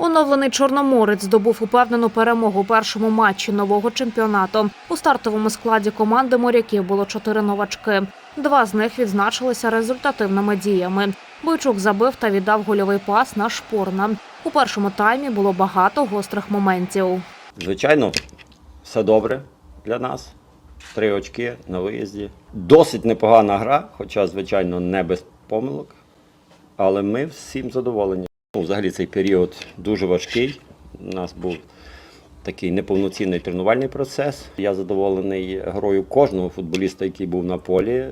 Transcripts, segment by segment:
Оновлений Чорноморець здобув упевнену перемогу у першому матчі нового чемпіонату. У стартовому складі команди моряків було чотири новачки. Два з них відзначилися результативними діями. Бойчук забив та віддав гольовий пас на шпорна. У першому таймі було багато гострих моментів. Звичайно, все добре для нас. Три очки на виїзді. Досить непогана гра, хоча, звичайно, не без помилок. Але ми всім задоволені. Ну, взагалі цей період дуже важкий. У нас був такий неповноцінний тренувальний процес. Я задоволений грою кожного футболіста, який був на полі.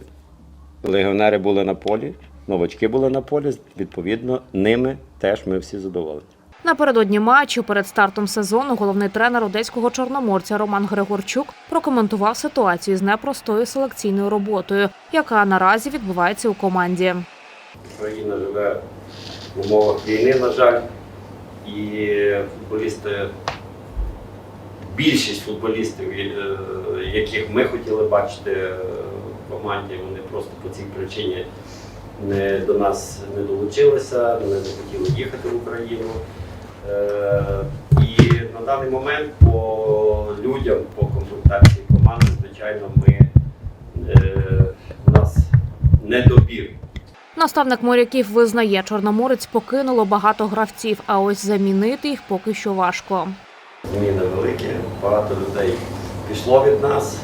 Легіонери були на полі, новачки були на полі. Відповідно, ними теж ми всі задоволені. Напередодні матчу перед стартом сезону головний тренер одеського чорноморця Роман Григорчук прокоментував ситуацію з непростою селекційною роботою, яка наразі відбувається у команді. Україна живе в умовах війни, на жаль, і футболісти, більшість футболістів, е, яких ми хотіли бачити в команді, вони просто по цій причині не до нас не долучилися, не захотіли їхати в Україну. Е, І на даний момент по людям, по комплектації команди, звичайно, ми е, у нас недобір. Наставник моряків визнає, чорноморець покинуло багато гравців, а ось замінити їх поки що важко. Зміни великі, багато людей пішло від нас.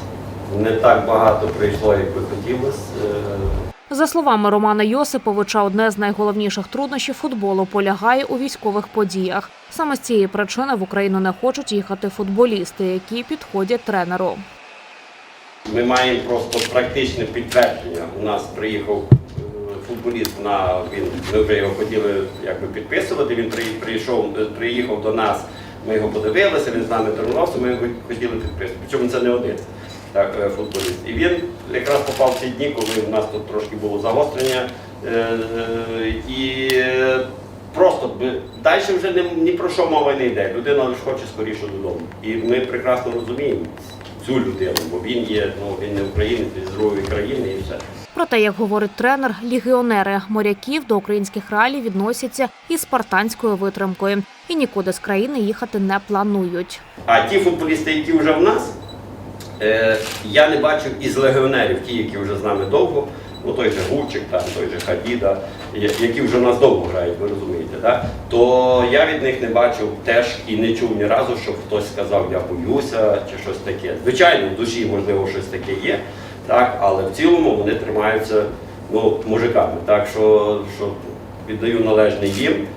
Не так багато прийшло, як би хотілося. Е, За словами Романа Йосиповича, одне з найголовніших труднощів футболу полягає у військових подіях. Саме з цієї причини в Україну не хочуть їхати футболісти, які підходять тренеру. Ми маємо просто практичне підтвердження. У нас приїхав футболіст на він. Ми вже його хотіли якби підписувати. Він прийшов, приїхав до нас. Ми його подивилися, він з нами тренувався, ми його хотіли підписати. Причому це не один так, е, футболіст. І він якраз попав в ці дні, коли в нас тут трошки було загострення. Е, І е, просто далі вже ні про що мова не йде. Людина лише хоче скоріше додому. І ми прекрасно розуміємо цю людину, бо він є, ну він не українець, він з другої країни і все. Проте, як говорить тренер, легіонери моряків до українських реалій відносяться із спартанською витримкою і нікуди з країни їхати не планують. А ті футболісти, які вже в нас, е, я не бачив із легіонерів, ті, які вже з нами довго, ну той же Гурчик, там, той же Хадіда, які вже в нас довго грають, ви розумієте, да? то я від них не бачив теж і не чув ні разу, щоб хтось сказав, я боюся чи щось таке. Звичайно, в душі, можливо, щось таке є, так, але в цілому вони тримаються ну, мужиками. Так що, що віддаю належне їм.